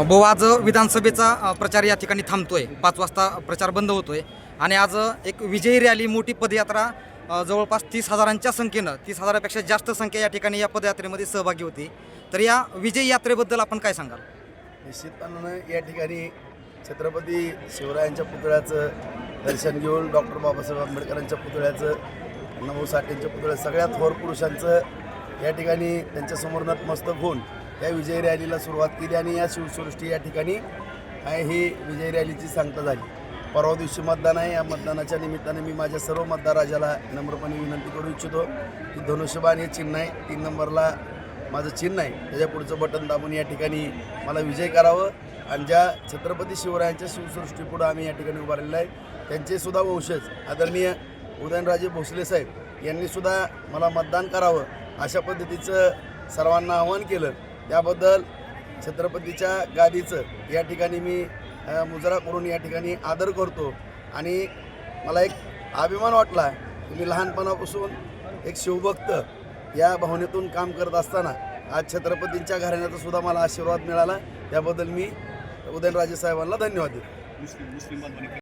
भाऊ आज विधानसभेचा प्रचार या ठिकाणी थांबतोय. पाच वाजता प्रचार बंद होतोय. आणि आज एक विजयी रॅली मोठी पदयात्रा जवळपास तीस हजारांच्या संख्येनं तीस हजारापेक्षा जास्त संख्या या ठिकाणी या पदयात्रेमध्ये सहभागी होती. तर या विजयी यात्रेबद्दल आपण काय सांगाल? निश्चितपणानं या ठिकाणी छत्रपती शिवरायांच्या पुतळ्याचं दर्शन घेऊन डॉक्टर बाबासाहेब आंबेडकरांच्या पुतळ्याचं नऊ साठेंच्या पुतळ्या सगळ्या थोर पुरुषांचं या ठिकाणी त्यांच्यासमोर नतमस्तक होऊन या विजय रॅलीला सुरुवात केली आणि या शिवसृष्टी या ठिकाणी आहे ही विजय रॅलीची सांगता झाली. परवा दिवशी मतदान आहे. या मतदानाच्या निमित्ताने मी माझ्या सर्व मतदार राजाला नम्रपणे विनंती करू इच्छितो की धनुष्यबाण हे चिन्ह आहे. तीन नंबरला माझं चिन्ह आहे. त्याच्या पुढचं बटन दाबून या ठिकाणी मला विजय करावं आणि ज्या छत्रपती शिवरायांच्या शिवसृष्टीपुढं आम्ही या ठिकाणी उभारलेलं आहे त्यांचेसुद्धा वंशज आदरणीय उदयनराजे भोसले साहेब यांनीसुद्धा मला मतदान करावं अशा पद्धतीचं सर्वांना आवाहन केलं. त्याबद्दल छत्रपतीच्या गादीचं या ठिकाणी मी मुजरा करून या ठिकाणी आदर करतो. आणि मला एक अभिमान वाटला की मी लहानपणापासून एक शिवभक्त या भावनेतून काम करत असताना आज छत्रपतींच्या घराण्याचा सुद्धा मला आशीर्वाद मिळाला. त्याबद्दल मी उदयनराजे साहेबांना धन्यवाद देतो.